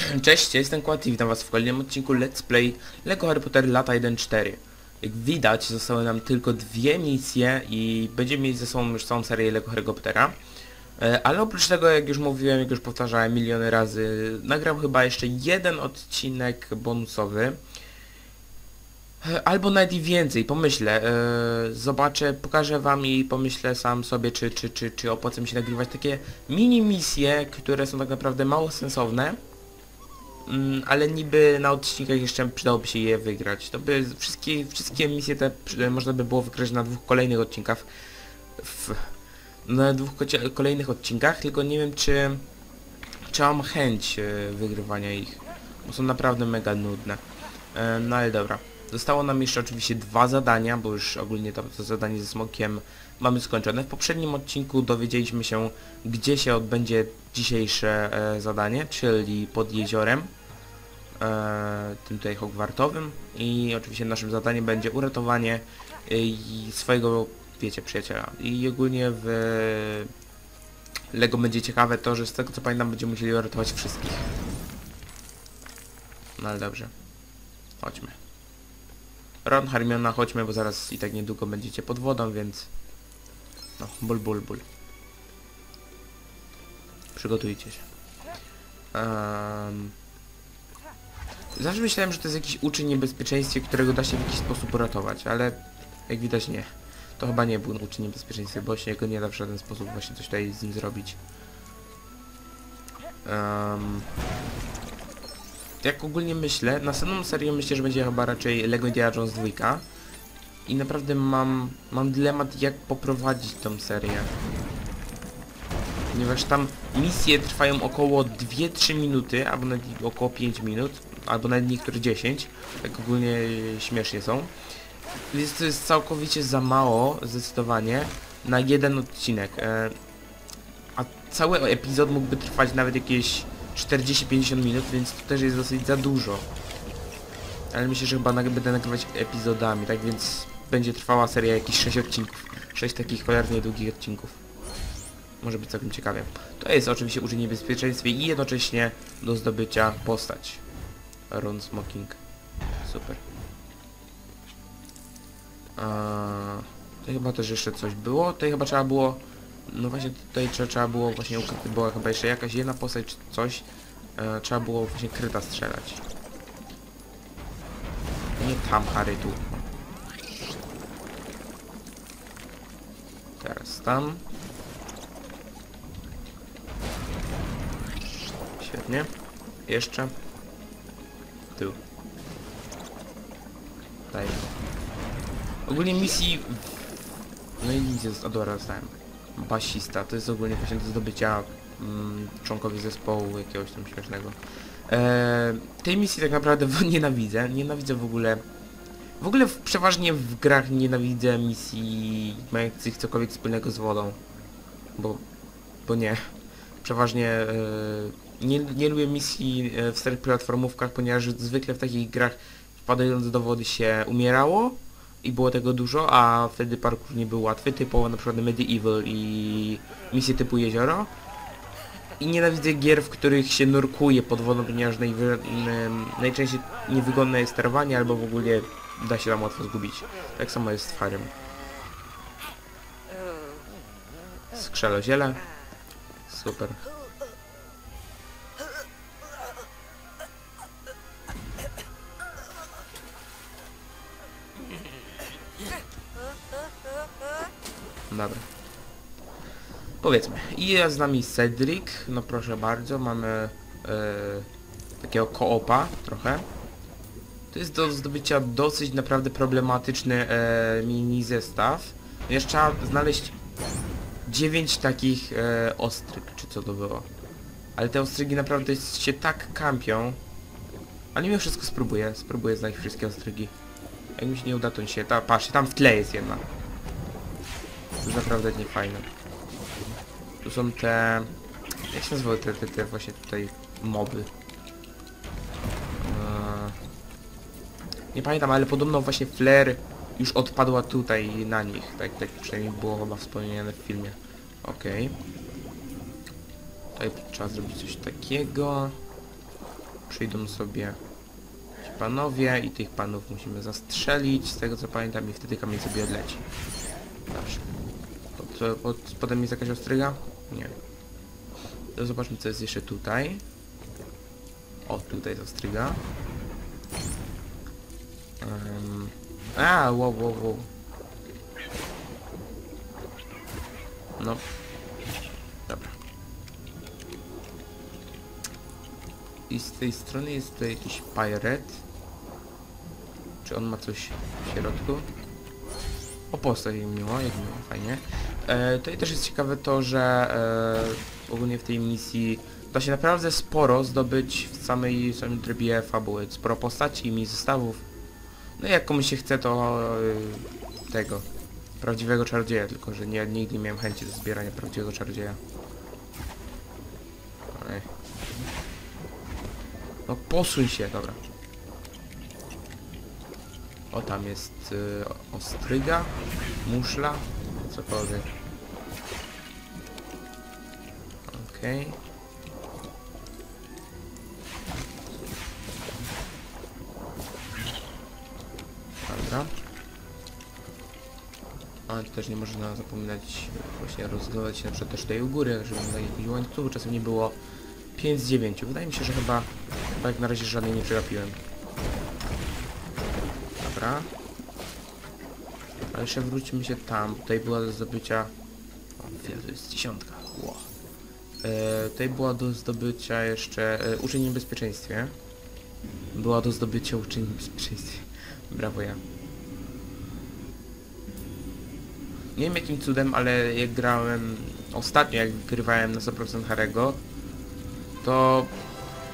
Cześć, ja jestem Kład i witam was w kolejnym odcinku Let's Play LEGO Harry Potter lata 1.4 Jak widać zostały nam tylko dwie misje i będziemy mieć ze sobą już całą serię LEGO Harry Pottera. E, Ale oprócz tego, jak już mówiłem, jak już powtarzałem miliony razy, nagram chyba jeszcze jeden odcinek bonusowy. E, Albo nawet i więcej, pomyślę, e, zobaczę, pokażę wam i pomyślę sam sobie, czy, czy, czy, czy opłaca mi się nagrywać takie mini misje, które są tak naprawdę mało sensowne, ale niby na odcinkach jeszcze przydałoby się je wygrać. To by wszystkie, wszystkie misje te można by było wygrać na dwóch kolejnych odcinkach. W, na dwóch kolejnych odcinkach, tylko nie wiem czy, czy mam chęć e, wygrywania ich. Bo są naprawdę mega nudne. E, no ale dobra. Zostało nam jeszcze oczywiście dwa zadania, bo już ogólnie to, to zadanie ze smokiem mamy skończone. W poprzednim odcinku dowiedzieliśmy się, gdzie się odbędzie dzisiejsze e, zadanie, czyli pod jeziorem tym tutaj Hogwartowym i oczywiście naszym zadaniem będzie uratowanie e, swojego, wiecie, przyjaciela. I ogólnie w Lego będzie ciekawe to, że z tego co pamiętam będziemy musieli uratować wszystkich. No ale dobrze. Chodźmy. Ron, Hermiona, chodźmy, bo zaraz i tak niedługo będziecie pod wodą, więc... No, ból, ból, ból. Przygotujcie się. Um, zawsze myślałem, że to jest jakiś uczeń niebezpieczeństwie, którego da się w jakiś sposób uratować, ale jak widać nie. To chyba nie był uczeń niebezpieczeństwie, bo się go nie da w żaden sposób właśnie coś tutaj z nim zrobić. Um, jak ogólnie myślę, następną serię myślę, że będzie chyba raczej Lego Indiana Jones 2. I naprawdę mam, mam dylemat jak poprowadzić tą serię. Ponieważ tam misje trwają około 2-3 minuty, albo nawet około 5 minut, albo nawet niektóre 10. Tak ogólnie śmiesznie są. Więc to jest całkowicie za mało, zdecydowanie, na jeden odcinek. E, a cały epizod mógłby trwać nawet jakieś 40-50 minut, więc to też jest dosyć za dużo. Ale myślę, że chyba będę nagrywać epizodami, tak więc będzie trwała seria jakichś 6 odcinków. 6 takich cholernie długich odcinków. Może być całkiem ciekawie. To jest oczywiście uczeń niebezpieczeństwie i jednocześnie do zdobycia postać. Ron Smoking. Super. A, tutaj chyba też jeszcze coś było. Tutaj chyba trzeba było... No właśnie tutaj trze- trzeba było właśnie ukryty, była chyba jeszcze jakaś jedna postać czy coś. E, trzeba było właśnie kryta strzelać. Nie tam, Harry, tu. Teraz tam. Świetnie. Jeszcze. Daj. Ogólnie misji... No i nic jest... O, dobra, dostałem. Basista, to jest ogólnie właśnie do zdobycia mm, zespołu jakiegoś tam śmiesznego. Eee, tej misji tak naprawdę nienawidzę. Nienawidzę w ogóle... W ogóle w, przeważnie w grach nienawidzę misji mających cokolwiek wspólnego z wodą. Bo... Bo nie. Przeważnie... E, nie, nie lubię misji e, w starych platformówkach, ponieważ zwykle w takich grach wpadając do wody się umierało i było tego dużo, a wtedy parkour nie był łatwy, typowo na przykład Medieval i misje typu jezioro. I nienawidzę gier, w których się nurkuje pod wodą, ponieważ najwy... najczęściej niewygodne jest sterowanie, albo w ogóle da się tam łatwo zgubić. Tak samo jest z Farem. Skrzeloziele. Super. Dobra. Powiedzmy. I jest z nami Cedric. No proszę bardzo, mamy e, takiego koopa trochę. To jest do zdobycia dosyć naprawdę problematyczny e, mini zestaw. Jeszcze trzeba znaleźć 9 takich e, ostryg, czy co to było. Ale te ostrygi naprawdę się tak kampią. Ale mimo wszystko spróbuję. Spróbuję znaleźć wszystkie ostrygi. Jak mi się nie uda, to się... Ta, patrzcie, tam w tle jest jedna. To jest naprawdę nie fajne. Tu są te... Jak się nazywały te, te, te właśnie tutaj moby? Eee, Nie pamiętam, ale podobno właśnie Flare już odpadła tutaj na nich. Tak, tak przynajmniej było chyba wspomniane w filmie. Okej. Tutaj trzeba zrobić coś takiego. przyjdą sobie ci panowie i tych panów musimy zastrzelić, z tego co pamiętam i wtedy kamień sobie odleci. Dobrze. Pod, pod spodem jest jakaś ostryga? Nie. To zobaczmy co jest jeszcze tutaj. O, tutaj jest ostryga. Um, a, wow, wow, wow. No. Dobra. I z tej strony jest tutaj jakiś pirate. Czy on ma coś w środku? O, postać miło, jak miło, fajnie. E, tutaj też jest ciekawe to, że e, ogólnie w tej misji da się naprawdę sporo zdobyć w samej, samym trybie fabuły. Sporo postaci i miejsc zestawów. No i jak komuś się chce, to e, tego, prawdziwego czarodzieja, tylko że nie, nigdy nie miałem chęci do zbierania prawdziwego czarodzieja. Ej. No posuń się, dobra. O, tam jest y, ostryga, muszla, cokolwiek. Okej. Dobra. Ale też nie można zapominać właśnie rozglądać się na przykład też tutaj u góry, żeby na jakimś łańcuchu czasem nie było 5 z 9. Wydaje mi się, że chyba, jak na razie żadnej nie przegapiłem. Dobra. Ale jeszcze wróćmy się tam. Tutaj była do zdobycia... O, to jest dziesiątka. E, tutaj była do zdobycia jeszcze e, uczeń w bezpieczeństwie. Była do zdobycia uczeń bezpieczeństwie. Brawo ja. Nie wiem jakim cudem, ale jak grałem ostatnio, jak wygrywałem na 100% Harego, to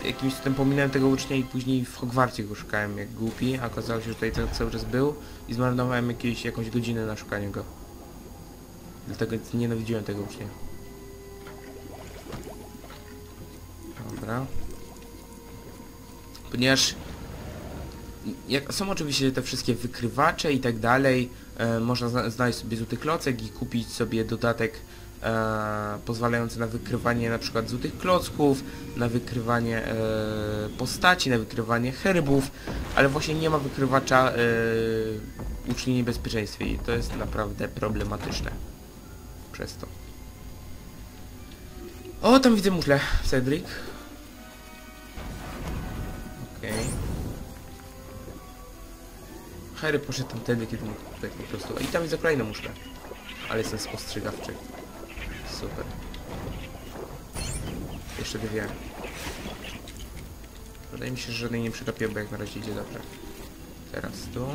jakimś cudem pominąłem tego ucznia i później w Hogwarcie go szukałem jak głupi, a okazało się, że tutaj cały czas był i zmarnowałem jakieś, jakąś godzinę na szukanie go. Dlatego nienawidziłem tego ucznia. Dobra. Ponieważ jak, są oczywiście te wszystkie wykrywacze i tak dalej, e, można zna znaleźć sobie złoty klocek i kupić sobie dodatek e, pozwalający na wykrywanie na przykład złotych klocków, na wykrywanie e, postaci, na wykrywanie herbów, ale właśnie nie ma wykrywacza e, uczniów niebezpieczeństwie i to jest naprawdę problematyczne przez to. O, tam widzę muszlę, Cedric. Okej. Okay. Harry poszedł tamtędy, kiedy mógł tutaj po prostu. I tam jest kolejna muszla. Ale jestem spostrzegawczy. Super. Jeszcze dwie. Wydaje mi się, że żadnej nie przegapiłem, bo jak na razie idzie dobrze. Teraz tu.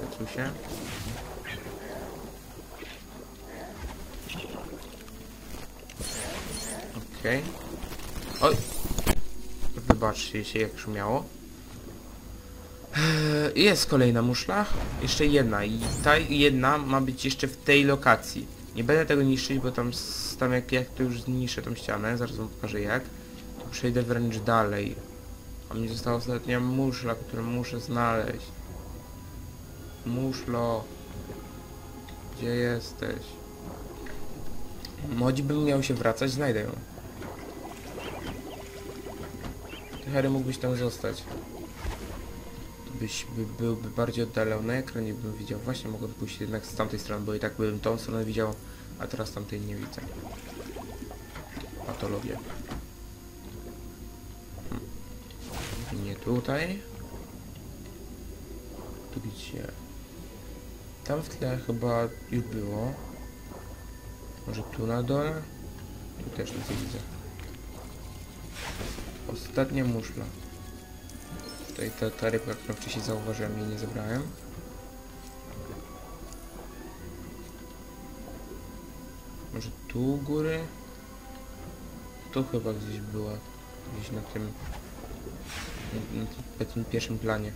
Lecą się. Okej. Okay. Oj! Wybaczcie się jak szumiało. Eee, Jest kolejna muszla. Jeszcze jedna. I ta jedna ma być jeszcze w tej lokacji. Nie będę tego niszczyć, bo tam, tam jak, jak to już zniszczę tą ścianę, zaraz wam pokażę jak, to przejdę wręcz dalej. A mi została ostatnia muszla, którą muszę znaleźć. Muszlo. Gdzie jesteś? Modzi bym miał się wracać, znajdę ją. Ty Harry mógłbyś tam zostać byś by, byłby bardziej oddalony ekran i bym widział. Właśnie mogę pójść jednak z tamtej strony, bo i tak bym tą stronę widział, a teraz tamtej nie widzę. Patologia. Hmm. Nie tutaj. Tu gdzie? Tam w tle chyba już było. Może tu na dole? Tu też nic nie widzę. Ostatnia muszla. Tutaj ta, ta rybka, którą wcześniej zauważyłem i nie zebrałem. Może tu u góry? Tu chyba gdzieś była. Gdzieś na tym... Na, na, tym, pierwszym planie.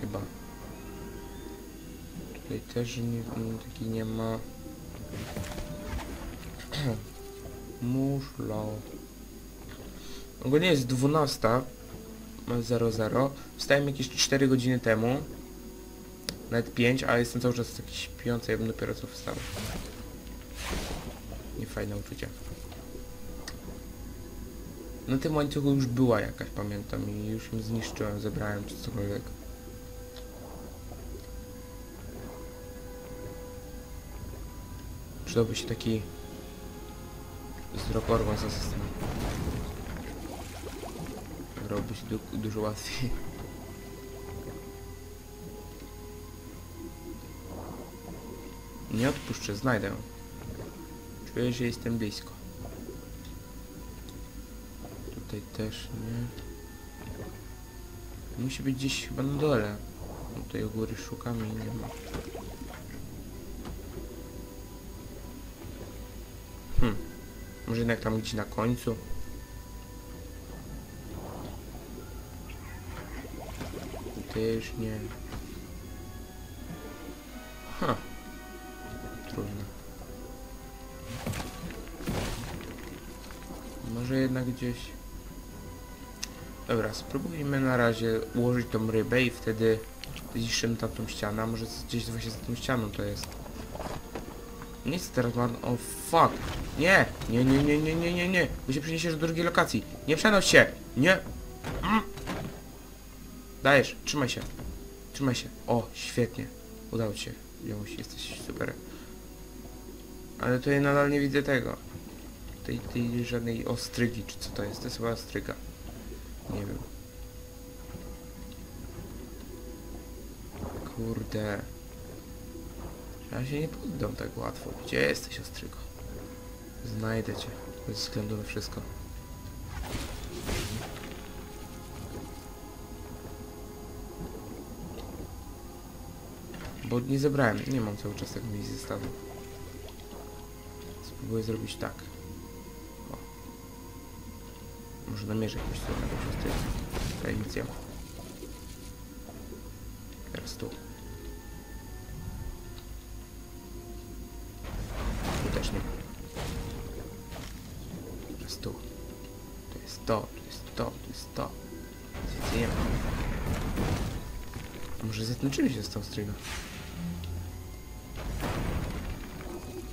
Chyba. Tutaj też nie, taki nie ma. Muszlo. Ogólnie jest 12. 00. Wstałem jakieś 4 godziny temu. Nawet 5, a jestem cały czas taki śpiący, ja bym dopiero co wstał. Niefajne uczucie. Na tym łańcuchu już była jakaś, pamiętam, i już ją zniszczyłem, zebrałem czy cokolwiek. Przydałby się taki wzrok orła za system. Robił się du dużo łatwiej. Nie odpuszczę, znajdę. Czuję, że jestem blisko. Tutaj też nie. Musi być gdzieś chyba na dole. No Tutaj u góry szukam i nie ma. Hmm. Może jednak tam gdzieś na końcu. Tutaj już nie. Ha. Trudno. Może jednak gdzieś... Dobra, spróbujmy na razie ułożyć tą rybę i wtedy zniszczymy tamtą ścianę. A może gdzieś właśnie za tą ścianą to jest. Nie chcę teraz marno... O fuck! Nie! Nie, nie, nie, nie, nie, nie, nie! Bo się przeniesiesz do drugiej lokacji. Nie przenoś się! Nie! Dajesz, trzymaj się. Trzymaj się. O, świetnie. Udało ci się. Jesteś super. Ale tutaj nadal nie widzę tego. Tej, tej żadnej ostrygi, czy co to jest? To jest chyba ostryga. Nie wiem. Kurde. Ja się nie poddam tak łatwo. Gdzie jesteś, ostrygo? Znajdę cię. Bez względu na wszystko. Bo nie zebrałem, nie mam cały czas tego miejsc zestawu. Spróbuję zrobić tak. O. Może namierzę jakąś stronę, nic nie ma. Teraz tu. Tu też nie. Teraz tu. To jest to, to jest to, to jest to. Nic więcej nie ma. Może tym czymś jest to ostryga?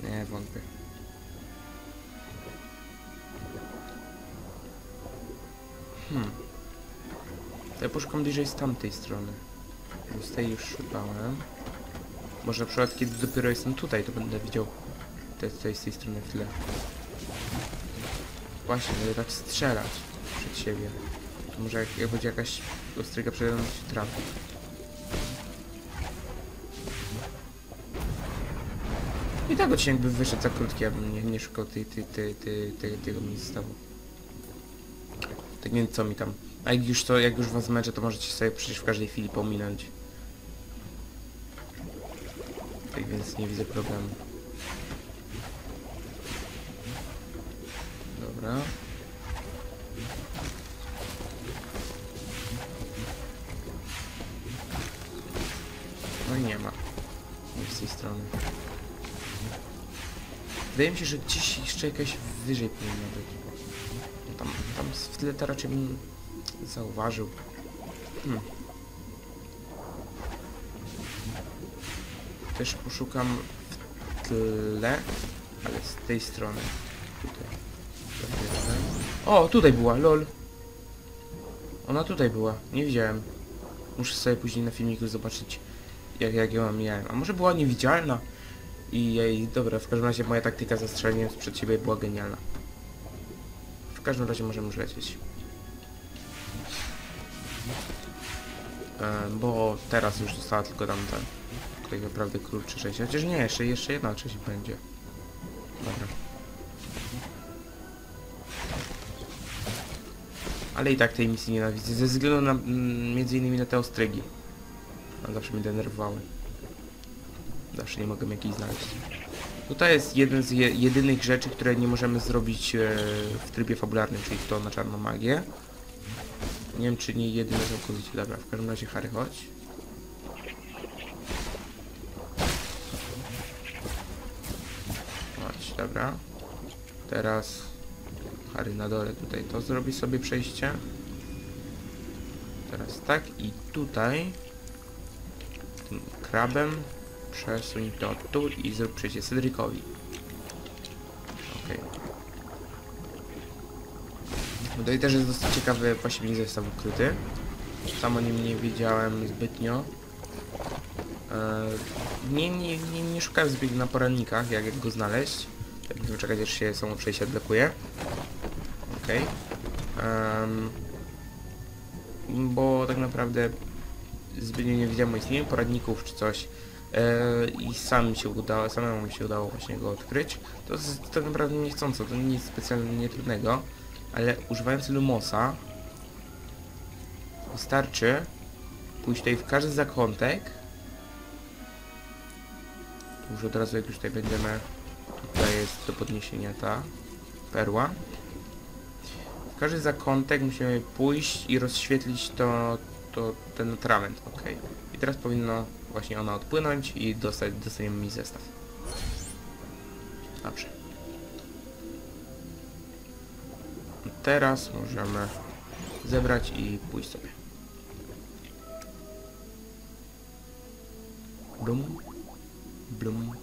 Nie, wątpię. Hmm. To ja poszukam bliżej z tamtej strony. Z tej już szukałem. Może na przykład kiedy dopiero jestem tutaj, to będę widział te tutaj z tej strony w tle. Właśnie, będę tak strzelać przed siebie. To może jak, jak będzie jakaś ostryga przede mną się trafi. I tak odcinek by wyszedł za krótki, abym nie, nie szukał tej, tej, tej, tej, tej, tego miejsca. Tak nie wiem co mi tam. A jak już to, jak już was zmęczę, to możecie sobie przecież w każdej chwili pominąć. Tak więc nie widzę problemu. Dobra. No nie ma. Nie z tej strony. Wydaje mi się, że gdzieś jeszcze jakaś wyżej powinna być. No tam, tam w tyle to raczej bym zauważył. Hmm. Też poszukam w tle, ale z tej strony. Tutaj. O, tutaj była, lol. Ona tutaj była, nie widziałem. Muszę sobie później na filmiku zobaczyć, jak, jak ją miałem. A może była niewidzialna? I jej, dobra, w każdym razie moja taktyka zastrzelenia przed siebie była genialna. W każdym razie możemy już lecieć. E, bo teraz już została tylko tamta tak naprawdę krótsze część. Chociaż nie, jeszcze, jeszcze jedna część będzie. Dobra. Ale i tak tej misji nienawidzę, ze względu na, mm, między innymi na te ostrygi. One zawsze mnie denerwowały. Zawsze nie mogę jakiejś znaleźć. Tutaj jest jeden z je, jedynych rzeczy, które nie możemy zrobić e, w trybie fabularnym, czyli to na czarną magię. Nie wiem, czy nie jedyne całkowicie. Dobra, w każdym razie Harry, chodź. Chodź, dobra. Teraz Harry na dole tutaj to zrobi sobie przejście. Teraz tak i tutaj tym krabem przesuń to tu i zrób przejście Cedricowi. Okej. Tutaj też jest dosyć ciekawy właśnie zestaw ukryty. Sam o nim nie wiedziałem zbytnio. E, Nie, nie, nie, nie szukałem zbytnio na porannikach, jak, go znaleźć. Tak będziemy czekać, aż się samo przejście odblokuje. Okej. Em, bo tak naprawdę zbytnio nie widziałem o istnieniu poradników czy coś. E, I sam się udało, samemu mi się udało właśnie go odkryć. To jest tak naprawdę niechcąco, to nic specjalnie trudnego. Ale używając Lumosa wystarczy pójść tutaj w każdy zakątek. Już od razu jak już tutaj będziemy, tutaj jest do podniesienia ta perła. W każdy zakątek musimy pójść i rozświetlić to, to ten atrament, ok. I teraz powinno właśnie ona odpłynąć i dostać, dostaniemy mi zestaw. Dobrze. Teraz możemy zebrać i pójść sobie. Blum, blum,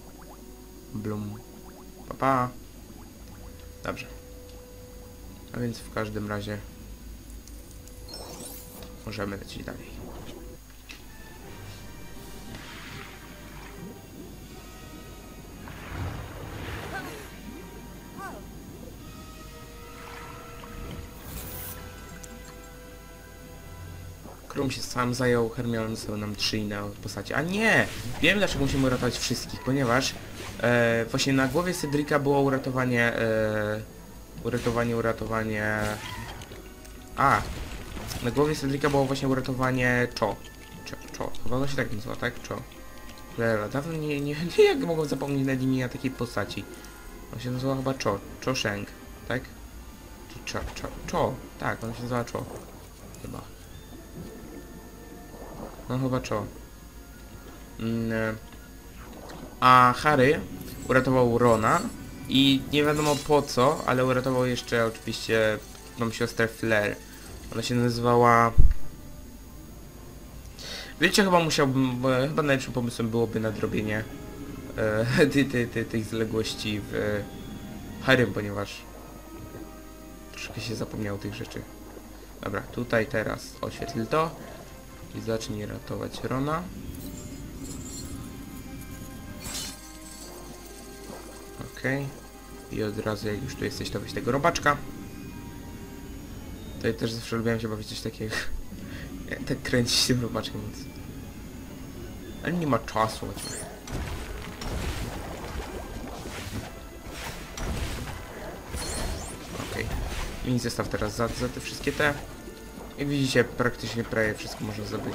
blum, pa, pa. Dobrze. A więc w każdym razie możemy lecieć dalej. Się sam zajął, Hermione zostały nam trzy inne postacie. A nie! Wiem dlaczego musimy uratować wszystkich, ponieważ e, właśnie na głowie Cedrika było uratowanie... E, uratowanie, uratowanie... A! Na głowie Cedrika było właśnie uratowanie Cho. Cho, Cho. Chyba się tak nazywa, tak? Cho. Cholera, dawno nie, nie, nie jak mogłem zapomnieć na imienia takiej postaci. On się nazywa chyba Cho. Cho Sheng, tak? Cho, Cho, Cho. Tak, on się nazywa Cho. Chyba. No chyba Cho. Mm, e, a Harry uratował Rona i nie wiadomo po co, ale uratował jeszcze oczywiście mam siostrę Flair. Ona się nazywała... Wiecie, chyba musiałbym, chyba najlepszym pomysłem byłoby nadrobienie e, ty, ty, ty, zaległości w e, Harrym, ponieważ troszkę się zapomniał tych rzeczy. Dobra, tutaj teraz oświetl to i zacznij ratować Rona. Okej. I od razu jak już tu jesteś, to weź tego robaczka. Tutaj też zawsze lubiłem się bawić coś takiego. Jak tak kręcić się tym robaczkiem, więc... Ale nie ma czasu, chodźmy. Okej. I zestaw teraz za, za te wszystkie te. Jak widzicie, praktycznie prawie wszystko można zdobyć.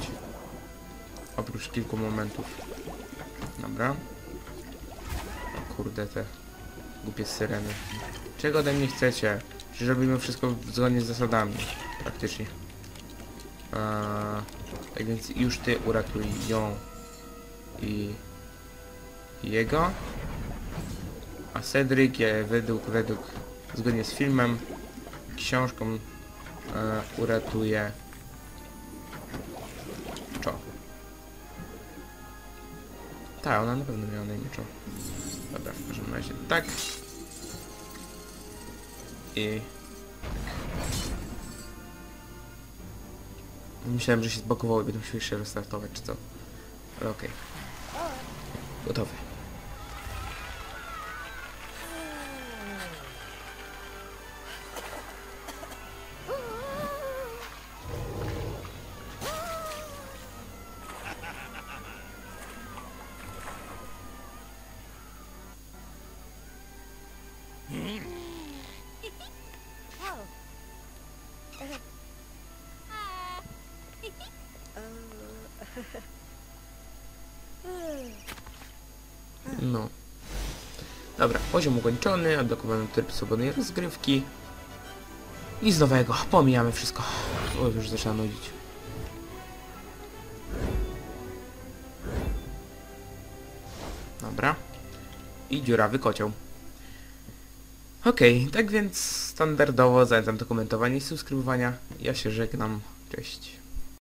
Oprócz kilku momentów. Dobra. O kurde, te głupie syreny. Czego ode mnie chcecie? Czy robimy wszystko zgodnie z zasadami? Praktycznie. A, tak więc już ty uratuj ją i jego. A Cedric je według, według, zgodnie z filmem, książką e, uratuje Cho. Tak, ona na pewno miała na imię Cho. Dobra, w każdym razie tak. I... Myślałem, że się zbagowało i będę musiał jeszcze restartować, czy co? Ale okej. Gotowy. No. Dobra, poziom ukończony, odblokowany tryb swobodnej rozgrywki. Nic nowego, pomijamy wszystko. O, już zaczyna nudzić. Dobra. I dziurawy kocioł. Okej, tak więc standardowo zachęcam do komentowania i subskrybowania. Ja się żegnam. Cześć.